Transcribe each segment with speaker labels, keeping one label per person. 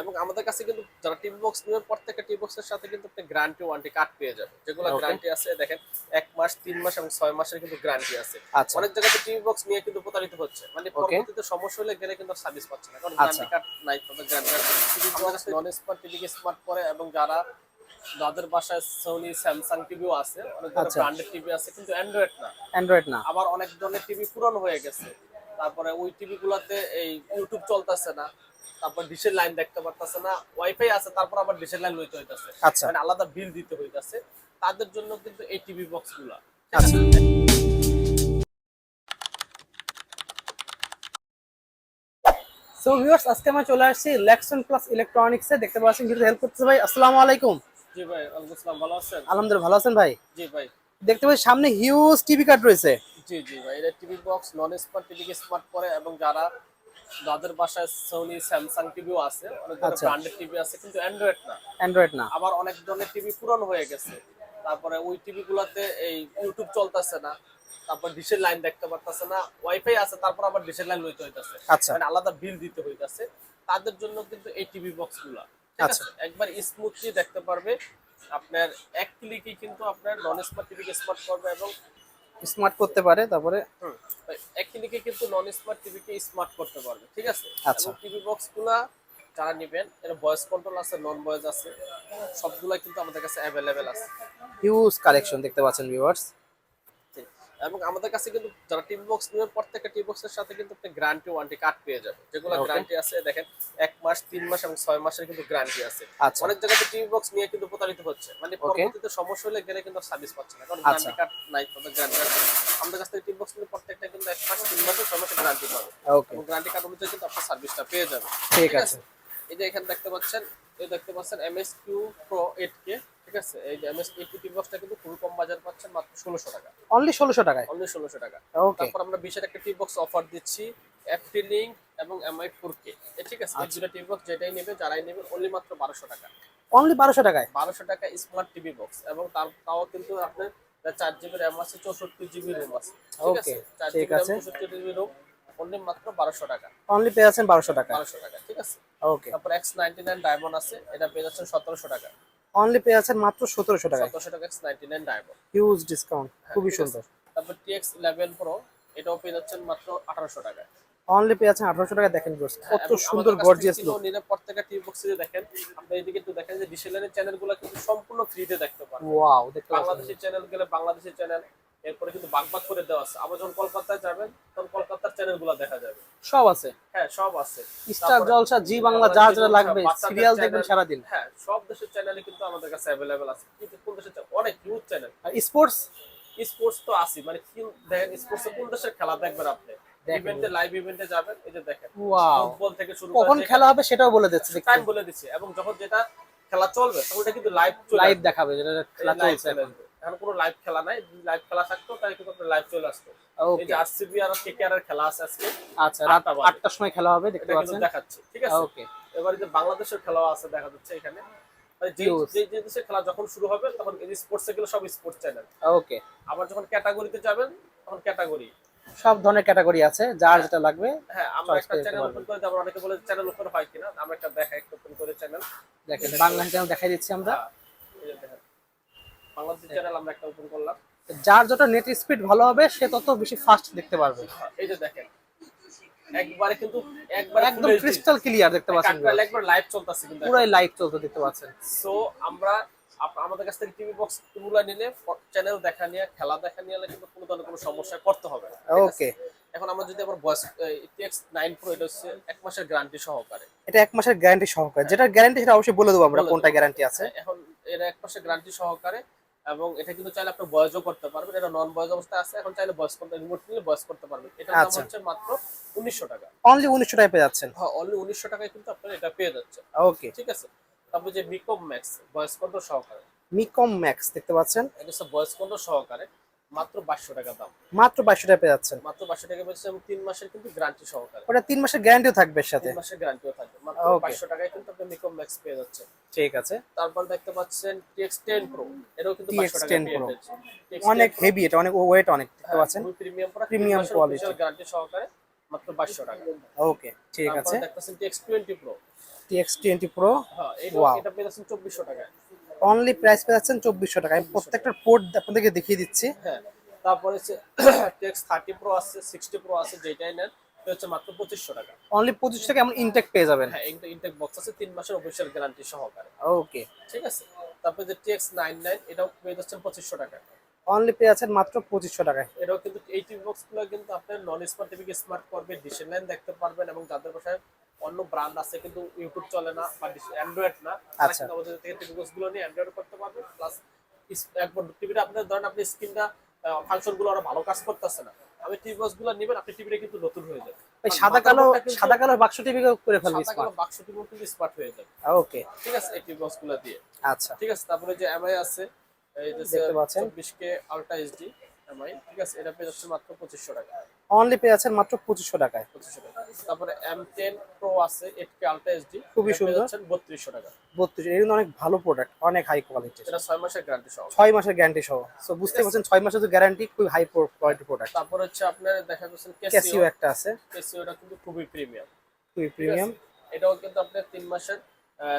Speaker 1: এবং আমাদের কাছে কিন্তু যারা টিভি বক্স নেবেন প্রত্যেকটা টিভি বক্সের সাথে কিন্তু আপনি গ্যারান্টি ওয়ারেন্টি কার্ড পেয়ে যাবেন। যেগুলো গ্যারান্টি আছে দেখেন এক মাস তিন মাস এবং ছয় মাসের কিন্তু গ্যারান্টি আছে।
Speaker 2: আচ্ছা।
Speaker 1: অনেক জায়গাতে টিভি বক্স নিয়ে কিন্তু প্রতারিত হচ্ছে। মানে পরবর্তীতে সমস্যা হলে গেলে কিন্তু সার্ভিস পাচ্ছে না। কারণ
Speaker 2: আচ্ছা।
Speaker 1: গ্যারান্টি কার্ড নাই তাদের গ্যারান্টি আমাদের কাছে নন স্মার্ট টিভি স্মার্ট করে এবং যারা যাদের বাসায় সোনি স্যামসাং টিভিও আছে অনেক ধরনের
Speaker 2: আচ্ছা।
Speaker 1: ব্র্যান্ডেড টিভি আছে কিন্তু অ্যান্ড্রয়েড না।
Speaker 2: অ্যান্ড্রয়েড না।
Speaker 1: আবার অনেক ধরনের টিভি পুরনো হয়ে গেছে। তারপরে ওই টিভি গুলাতে এই ইউটিউব চলতেছে না। তারপর ডিশের লাইন দেখতে পারতেছে না ওয়াইফাই আছে তারপর আবার ডিশের লাইন লইতে হইতাছে।
Speaker 2: আচ্ছা।
Speaker 1: মানে আলাদা বিল দিতে হইতাছে। তাদের জন্য কিন্তু এই টিভি বক্সগুলা।
Speaker 2: আচ্ছা। সো ভিউয়ার্স আজকে আমরা চলে আসছি লেক্সন প্লাস ইলেকট্রনিক্স এ। দেখতে পাচ্ছেন কিন্তু হেল্প করতেছে ভাই। আসসালামু আলাইকুম।
Speaker 1: জি ভাই ওয়ালাইকুম আসসালাম ভালো আছেন?
Speaker 2: আলহামদুলিল্লাহ ভালো আছেন ভাই?
Speaker 1: জি ভাই।
Speaker 2: দেখতে পাচ্ছি সামনে হিউজ টিভি কার্ড রয়েছে।
Speaker 1: জি জি ভাই এটা TV box non smart TV smart করে এবং যারা যাদের বাসায় সোনি স্যামসাং টিভিও আছে। অনেক ধরনের
Speaker 2: আচ্ছা।
Speaker 1: ব্র্যান্ডেড টিভি আছে কিন্তু অ্যান্ড্রয়েড না।
Speaker 2: অ্যান্ড্রয়েড না।
Speaker 1: আবার অনেক ধরনের টিভি পুরনো হয়ে গেছে। তারপরে ওই টিভি গুলাতে এই ইউটিউব চলতেছে না। তারপর ডিশের লাইন দেখতে পারতেছে না। ওয়াইফাই আছে তারপর আবার ডিশের লাইন লইতে হইতাছে।
Speaker 2: আচ্ছা।
Speaker 1: মানে আলাদা বিল দিতে হইতাছে। তাদের জন্য কিন্তু এই টিভি বক্সগুলা। ঠিক
Speaker 2: আচ্ছা।
Speaker 1: একবার স্মুথলি দেখতে পারবে। আপনার এক ক্লিকে কিন্তু আপনার নন স্মার্ট টিভিকে স্মার্ট করবে এবং
Speaker 2: স্মার্ট করতে পারে তারপরে
Speaker 1: হুম, এক কিন্তু নন স্মার্ট টিভি কে স্মার্ট করতে পারবে ঠিক আছে
Speaker 2: আচ্ছা।
Speaker 1: টিভি বক্সগুলা যারা নেবেন এর ভয়েস কন্ট্রোল আছে নন ভয়েস আছে সবগুলা কিন্তু আমাদের কাছে অ্যাভেলেবেল আছে
Speaker 2: হিউজ কালেকশন দেখতে পাচ্ছেন ভিউয়ার্স।
Speaker 1: এবং আমাদের কাছে কিন্তু যারা টিভি বক্স নেবেন প্রত্যেকটা টিভি বক্সের সাথে কিন্তু আপনি গ্যারান্টি ওয়ারেন্টি কার্ড পেয়ে যাবেন যেগুলো গ্যারান্টি আছে দেখেন এক মাস তিন মাস এবং ছয় মাসের কিন্তু গ্যারান্টি আছে।
Speaker 2: আচ্ছা।
Speaker 1: অনেক জায়গাতে টিভি বক্স নিয়ে কিন্তু প্রতারিত হচ্ছে। মানে পরবর্তীতে সমস্যা হলে গেলে কিন্তু সার্ভিস পাচ্ছে না কারণ
Speaker 2: আচ্ছা।
Speaker 1: গ্যারান্টি কার্ড নাই তাদের গ্যারান্টি আমাদের কাছ থেকে টিভি বক্স নিলে প্রত্যেকটা কিন্তু এক মাস তিন মাসের ছয় মাসের গ্যারান্টি পাবে।
Speaker 2: ওকে
Speaker 1: এবং গ্যারান্টি কার্ড অনুযায়ী কিন্তু আপনার সার্ভিসটা পেয়ে যাবে।
Speaker 2: ঠিক আছে?
Speaker 1: এই যে এখানে দেখতে পাচ্ছেন এই দেখতে পাচ্ছেন MS Q pro eight K ঠিক আছে? এই যে এমএস এইট টিভি বক্সটা কিন্তু খুবই কম বাজার পাচ্ছেন মাত্র ষোলোশো টাকা।
Speaker 2: অনলি ষোলোশো টাকায়?
Speaker 1: অনলি ষোলোশো টাকা।
Speaker 2: ওকে
Speaker 1: তারপর আমরা বিশের একটা টিভি বক্স অফার দিচ্ছি এফটি লিঙ্ক এবং এমআই ফোর কে ঠিক আছে? এই দুটো টিভি বক্স যেটাই নেবে যারাই নেবে অনলি মাত্র বারোশো টাকা।
Speaker 2: অনলি বারোশো টাকায়?
Speaker 1: বারোশো টাকা স্মার্ট টিভি বক্স এবং তার তাও কিন্তু আপনার চার জিবি র্যাম আছে চৌষট্টি জিবি রুম আছে। ঠিক আছে? চার জিবি র্যাম
Speaker 2: আছে।
Speaker 1: চৌষট্টি জিবি রুম অনলি মাত্র বারোশো টাকা।
Speaker 2: অনলি পেয়ে যাচ্ছেন বারোশো টাকা।
Speaker 1: বারোশো টাকা ঠিক আছে?
Speaker 2: ওকে
Speaker 1: তারপর এক্স নাইনটি নাইন ডায়মন্ড আছে এটা পেয়ে যাচ্ছেন সতেরোশো টাকা।
Speaker 2: অনলি পেয়ে যাচ্ছেন মাত্র সতেরোশো টাকায়।
Speaker 1: সতেরোশো টাকা X ninety nine diamond
Speaker 2: huge discount খুবই সুন্দর।
Speaker 1: তারপর টিএক্স ইলেভেন প্রো এটাও পেয়ে যাচ্ছেন মাত্র আঠারোশো টাকা
Speaker 2: অনলি পেয়ে যাচ্ছেন আঠারোশো টাকা দেখেন viewers, কত সুন্দর গর্জিয়াস লুক
Speaker 1: নিলে প্রত্যেকটা টিভি বক্সে দেখেন আপনি এদিকে একটু দেখেন যে ডিসেলের চ্যানেলগুলো কিন্তু সম্পূর্ণ ফ্রিতে দেখতে পারেন
Speaker 2: ওয়াও দেখতে পাচ্ছেন।
Speaker 1: বাংলাদেশের চ্যানেল গেলে বাংলাদেশের চ্যানেল এরপরে কিন্তু বাগ বাগ করে দেওয়া আছে। আবার যখন কলকাতায় যাবেন তখন কলকাতার চ্যানেলগুলো দেখা যাবে।
Speaker 2: সব আছে?
Speaker 1: হ্যাঁ সব আছে।
Speaker 2: স্টার জলসা জি বাংলা যা যা লাগবে সিরিয়াল দেখবেন
Speaker 1: channel,
Speaker 2: সারাদিন।
Speaker 1: হ্যাঁ সব দেশের চ্যানেলে কিন্তু আমাদের কাছে অ্যাভেলেবেল আছে। কিন্তু কোন দেশের অনেক হিউজ চ্যানেল
Speaker 2: আর স্পোর্টস
Speaker 1: স্পোর্টস তো আসি মানে কি দেখেন স্পোর্টস কোন দেশের খেলা দেখবেন আপনি। ইভেন্টে লাইভ ইভেন্টে যাবেন এই যে দেখেন।
Speaker 2: ওয়াও
Speaker 1: ফুটবল থেকে শুরু করে
Speaker 2: কখন খেলা হবে সেটাও বলে দিচ্ছে
Speaker 1: টাইম বলে দিচ্ছে। এবং যখন যেটা খেলা চলবে তখন এটা কিন্তু লাইভ
Speaker 2: লাইভ দেখাবে যেটা খেলা চলছে।
Speaker 1: এখন কোনো লাইভ খেলা নাই। লাইভ খেলা থাকতো তাহলে কিন্তু আপনার লাইভ চলে আসতো। এই যে আরসিবি আর কেকেআর এর খেলা আছে আজকে
Speaker 2: আচ্ছা রাত। সময় খেলা হবে দেখতে পাচ্ছেন?
Speaker 1: দেখাচ্ছে ঠিক আছে?
Speaker 2: ওকে
Speaker 1: এবার যে বাংলাদেশের খেলা আছে দেখা যাচ্ছে এখানে। মানে যে
Speaker 2: Huge.
Speaker 1: যে যে দেশের খেলা যখন শুরু হবে তখন এই স্পোর্টস সব স্পোর্টস চ্যানেল
Speaker 2: ওকে
Speaker 1: আবার যখন ক্যাটাগরিতে যাবেন তখন ক্যাটাগরি
Speaker 2: সব ধরনের ক্যাটাগরি আছে যার যেটা লাগবে
Speaker 1: হ্যাঁ আমরা একটা চ্যানেল ওপেন করে দেবো। অনেকে বলে চ্যানেল ওপেন হয় কিনা আমরা একটা দেখাই একটা ওপেন করে চ্যানেল
Speaker 2: দেখেন বাংলা চ্যানেল দেখাই দিচ্ছি আমরা।
Speaker 1: বাংলাদেশ চ্যানেল আমরা একটা ওপেন করলাম।
Speaker 2: যার যত নেট স্পিড ভালো হবে সে তত বেশি ফাস্ট দেখতে পারবে।
Speaker 1: এই যে দেখেন একবারে কিন্তু একবারে
Speaker 2: একদম ক্রিস্টাল ক্লিয়ার দেখতে পাচ্ছেন
Speaker 1: একবার লাইভ চলতেছে কিন্তু
Speaker 2: পুরাই লাইভ চলতে দেখতে পাচ্ছেন।
Speaker 1: সো আমরা আমাদের কাছ থেকে টিভি বক্সগুলো নিলে চ্যানেল দেখা নিয়ে খেলা দেখা নিয়ে কিন্তু কোনো ধরনের কোনো হবে?
Speaker 2: ওকে
Speaker 1: এখন আমরা যদি আবার বয়স টিএক্স নাইন প্রো এটা হচ্ছে এক মাসের গ্যারান্টি সহকারে।
Speaker 2: এটা এক মাসের গ্যারান্টি সহকারে। যেটা গ্যারান্টি সেটা অবশ্যই বলে দেবো আমরা কোনটা গ্যারান্টি আছে।
Speaker 1: এখন এটা এক মাসের গ্যারান্টি সহকারে এবং এটা কিন্তু চাইলে আপনি বয়সও করতে পারবেন। এটা নন বয়স অবস্থায় আছে এখন চাইলে বয়স করতে রিমোট নিলে বয়স করতে পারবেন। এটা দাম
Speaker 2: আচ্ছা।
Speaker 1: হচ্ছে মাত্র উনিশশো টাকা।
Speaker 2: অনলি উনিশশো টাকায় পেয়ে যাচ্ছেন?
Speaker 1: হ্যাঁ অনলি উনিশশো টাকায় কিন্তু আপনার এটা পেয়ে যাচ্ছে
Speaker 2: ওকে
Speaker 1: ঠিক আছে? তারপর যে মিকম ম্যাক্স বয়স কন্ট্রোল সহকারে।
Speaker 2: মিকম ম্যাক্স দেখতে পাচ্ছেন?
Speaker 1: এটা সব বয়স কন্ট্রোল সহকারে। মাত্র বাইশশো টাকা দাম।
Speaker 2: মাত্র বাইশশো টাকা পেয়ে যাচ্ছেন।
Speaker 1: মাত্র টাকা এবং তিন মাসের কিন্তু গ্যারান্টি সহকারে।
Speaker 2: ওটা তিন মাসের গ্যারান্টিও থাকবে সাথে।
Speaker 1: তিন মাসের গ্যারান্টিও থাকবে। মাত্র
Speaker 2: Okay.
Speaker 1: বাইশশো টাকায় কিন্তু আপনি মিকম ম্যাক্স পেয়ে যাচ্ছে
Speaker 2: ঠিক আছে।
Speaker 1: তারপর দেখতে পাচ্ছেন টিএক্স টেন প্রো এটাও কিন্তু
Speaker 2: TX10
Speaker 1: টাকা পেয়ে
Speaker 2: Pro।
Speaker 1: যাচ্ছে TX10
Speaker 2: অনেক হেভি এটা অনেক ওয়েট অনেক দেখতে পাচ্ছেন?
Speaker 1: Premium product. গ্যারান্টি সহকারে মাত্র টাকা।
Speaker 2: ওকে ঠিক আছে।
Speaker 1: TX twenty pro
Speaker 2: TX twenty pro
Speaker 1: হ্যাঁ এটা. এটা পেয়ে যাচ্ছেন চব্বিশশো টাকায়।
Speaker 2: অনলি প্রাইস পেয়ে যাচ্ছেন চব্বিশশো টাকা। আমি প্রত্যেকটা পোর্ট আপনাদেরকে দেখিয়ে দিচ্ছি।
Speaker 1: হ্যাঁ তারপরে টেক্স থার্টি প্রো আছে সিক্সটি প্রো আছে যেটাই নেন হচ্ছে মাত্র পঁচিশশো টাকা।
Speaker 2: অনলি পঁচিশ টাকা এমন ইনটেক পেয়ে যাবেন।
Speaker 1: হ্যাঁ ইনটেক বক্স আছে তিন মাসের অফিসিয়াল গ্যারান্টি সহকারে।
Speaker 2: ওকে
Speaker 1: ঠিক আছে? তারপরে যে টিএক্স নাইন নাইন এটাও পেয়ে যাচ্ছেন পঁচিশশো টাকা।
Speaker 2: অনলি পেয়ে যাচ্ছেন মাত্র পঁচিশশো টাকায়।
Speaker 1: এটাও কিন্তু এই টিভি বক্সগুলো কিন্তু আপনার নন স্মার্ট টিভিকে স্মার্ট করবে ডিসেল লাইন দেখতে পারবেন এবং যাদের বাসায় অন্য ব্র্যান্ড আছে কিন্তু ইউটিউব চলে না বা অ্যান্ড্রয়েড না
Speaker 2: আচ্ছা।
Speaker 1: আমাদের থেকে গুলো নিয়ে অ্যান্ড্রয়েড করতে পারবে প্লাস একবার টিভিটা আপনার ধরেন আপনি স্ক্রিনটা ফাংশনগুলো আরও ভালো কাজ করতেছে না আমি টিভি গুলো নেবেন আপনি টিভিটা কিন্তু নতুন হয়ে যাবে।
Speaker 2: সাদা কালো সাদা কালো বাক্স টিভি করে ফেলবি
Speaker 1: সাদা কালো বাক্স টিভি কিন্তু স্মার্ট হয়ে যাবে।
Speaker 2: ওকে
Speaker 1: ঠিক আছে এই টিভি গুলো দিয়ে।
Speaker 2: আচ্ছা।
Speaker 1: ঠিক আছে তারপরে যে এমআই আছে এই যে
Speaker 2: দেখতে পাচ্ছেন।
Speaker 1: চব্বিশ কে আলট্রা এইচডি এমআই ঠিক আছে এটা পেয়ে যাচ্ছে মাত্র পঁচিশশো টাকা।
Speaker 2: অনলি পেয়ে যাচ্ছেন মাত্র পঁচিশশো টাকায়।
Speaker 1: পঁচিশশো টাকা। তারপরে এম টেন প্রো আছে এইট কে আলট্রা এইচডি
Speaker 2: খুবই সুন্দর।
Speaker 1: বত্রিশশো টাকা।
Speaker 2: বত্রিশ কিন্তু অনেক ভালো প্রোডাক্ট অনেক হাই কোয়ালিটির
Speaker 1: এটা ছয় মাসের গ্যারান্টি সহ।
Speaker 2: ছয় মাসের গ্যারান্টি সহ। সো বুঝতে পারছেন ছয় মাসের তো গ্যারান্টি খুবই হাই কোয়ালিটি প্রোডাক্ট
Speaker 1: তারপর হচ্ছে আপনার দেখা যাচ্ছে
Speaker 2: ক্যাসিও একটা আছে।
Speaker 1: ক্যাসিওটা কিন্তু খুবই প্রিমিয়াম
Speaker 2: খুবই প্রিমিয়াম
Speaker 1: এটাও কিন্তু আপনার তিন মাসের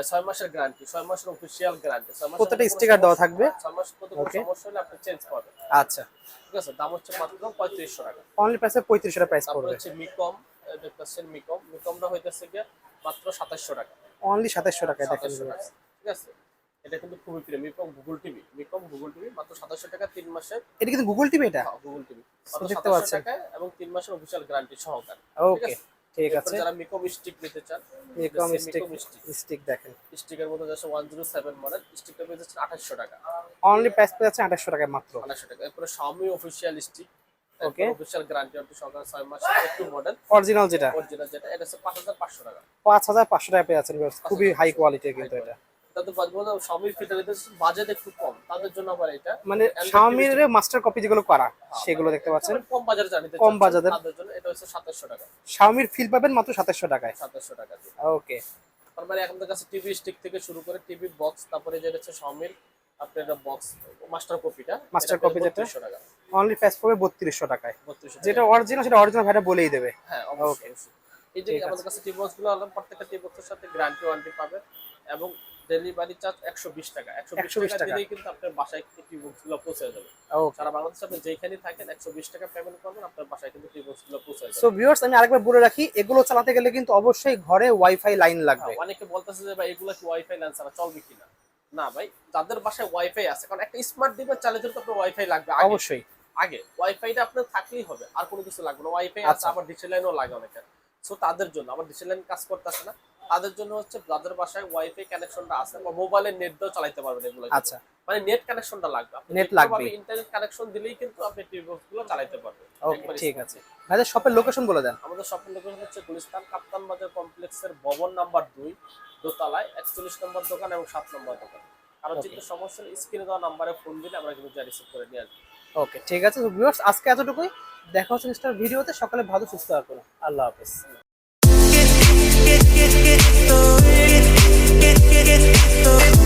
Speaker 1: ছয় মাসের গ্যারান্টি ছয় মাসের অফিসিয়াল গ্যারান্টি
Speaker 2: প্রত্যেকটা sticker দেওয়া থাকবে।
Speaker 1: ছয় মাস কত সমস্যা হলে আপনি চেঞ্জ পাবেন।
Speaker 2: আচ্ছা।
Speaker 1: ঠিক আছে? দাম হচ্ছে মাত্র পঁয়ত্রিশশো টাকা।
Speaker 2: অনলি প্রাইসে পঁয়ত্রিশ টাকা প্রাইস পড়বে।
Speaker 1: হচ্ছে মিকম দেখতেছেন মিকম মিকমটা হইতেছে গিয়ে মাত্র সাতাশশো টাকা।
Speaker 2: অনলি সাতাশশো টাকায় দেখেন
Speaker 1: টাকা। ঠিক আছে? এটা কিন্তু খুবই প্রিয়। Mecool Google TV Mecool Google TV মাত্র সাতাশশো টাকা তিন মাসের।
Speaker 2: এটা কিন্তু গুগল টিভি এটা?
Speaker 1: গুগল টিভি
Speaker 2: দেখতে পাচ্ছেন।
Speaker 1: টাকায় এবং তিন মাসের অফিসিয়াল গ্যারান্টি সহকারে।
Speaker 2: ওকে ঠিক আছে।
Speaker 1: যারা মিকম স্টিক নিতে চান
Speaker 2: মিকম স্টিক
Speaker 1: স্টিক
Speaker 2: দেখেন।
Speaker 1: স্টিকের মধ্যে যাচ্ছে ওয়ান জিরো সেভেন মডেল স্টিকটা পেয়ে যাচ্ছে আঠাশশো টাকা।
Speaker 2: অনলি প্রাইস পেয়ে যাচ্ছে আঠাশশো টাকায় মাত্র।
Speaker 1: 2800 টাকা। এরপরে Xiaomi official stick
Speaker 2: okay
Speaker 1: official guarantee of সকাল ছয় মাস একটু মডেল
Speaker 2: অরিজিনাল যেটা।
Speaker 1: অরিজিনাল যেটা এটা হচ্ছে পাঁচ হাজার পাঁচশো টাকা।
Speaker 2: পাঁচ হাজার পাঁচশো টাকা পেয়ে যাচ্ছেন খুবই হাই কোয়ালিটি কিন্তু এটা।
Speaker 1: তাদের বাজেট একটু কম তাদের জন্য আবার এটা।
Speaker 2: মানে মাস্টার কপি যেগুলো করা সেগুলো দেখতে পাচ্ছেন।
Speaker 1: কম বাজারে জানিতে
Speaker 2: কম।
Speaker 1: তাদের জন্য এটা হচ্ছে টাকা।
Speaker 2: ফিল পাবেন মাত্র টাকায়।
Speaker 1: টাকা
Speaker 2: ওকে
Speaker 1: মানে কাছে টিভি স্টিক থেকে শুরু করে টিভি বক্স তারপরে যেটা হচ্ছে আপনার বক্স মাস্টার কপিটা
Speaker 2: যেটা?
Speaker 1: টাকা।
Speaker 2: অনলি পড়বে টাকায়।
Speaker 1: বত্রিশশো
Speaker 2: যেটা অরিজিনাল সেটা অরিজিনাল বলেই দেবে।
Speaker 1: হ্যাঁ। এই যে আমাদের কাছে টিভি প্রত্যেকটা টিভি বক্সের সাথে গ্যারান্টি ওয়ারেন্টি পাবেন এবং ডেলিভারি চার্জ একশো বিশ টাকা। একশো বিশ টাকা। দিলেই কিন্তু আপনার বাসায় টিভি বক্সগুলো পৌঁছে যাবে। সারা বাংলাদেশে আপনি যেখানে থাকেন একশো বিশ টাকা পেমেন্ট করবেন আপনার বাসায় কিন্তু টিভি বক্সগুলো পৌঁছে
Speaker 2: সো
Speaker 1: যাবে
Speaker 2: ভিউয়ার্স আমি আরেকবার বলে রাখি এগুলো চালাতে গেলে কিন্তু অবশ্যই ঘরে ওয়াইফাই লাইন লাগবে।
Speaker 1: হ্যাঁ, অনেকে বলতেছে যে ভাই এগুলো কি ওয়াইফাই লাইন ছাড়া চলবে কিনা না? ভাই যাদের বাসায় ওয়াইফাই আছে কারণ একটা স্মার্ট ডিভাইস চালাতে তো আপনার ওয়াইফাই লাগবে
Speaker 2: অবশ্যই।
Speaker 1: আগে। ওয়াইফাইটা আপনার থাকলেই হবে আর কোনো কিছু লাগবে না। ওয়াইফাই আছে
Speaker 2: আচ্ছা।
Speaker 1: আবার ডিসেল লাইনও লাগে অনেকে সো তাদের জন্য আবার ডিসেল লাইন কাজ করতেছে না। তাদের জন্য হচ্ছে যাদের বাসায় ওয়াইফাই কানেকশনটা আছে বা মোবাইলের নেট দিয়েও চালাতে পারবেন এগুলো।
Speaker 2: আচ্ছা।
Speaker 1: মানে নেট কানেকশনটা লাগবে।
Speaker 2: Net লাগবেই।
Speaker 1: ইন্টারনেট কানেকশন দিলেই কিন্তু আপনি টিভি গুলো চালাতে পারবেন।
Speaker 2: ওকে ঠিক। আছে। ভাইদের শপের লোকেশন বলে দেন।
Speaker 1: আমাদের শপিং লোকেশন হচ্ছে গুলিস্তান কাপ্তান বাজার কমপ্লেক্সের ভবন নাম্বার দুই দোতলায় একচল্লিশ নম্বর দোকান এবং সাত নম্বর দোকান। কারণ
Speaker 2: Okay.
Speaker 1: যদি সমস্যা স্ক্রিনে দেওয়া নাম্বারে ফোন দিলে আমরা কিন্তু রিসিভ করে নিয়ে আসব।
Speaker 2: ওকে ঠিক আছে। ভিউয়ার্স আজকে এতটুকুই। দেখা হচ্ছে নেক্সট ভিডিওতে সকালে ভালো সুস্থ থাকুন। আল্লাহ হাফেজ।
Speaker 3: Get, get, get,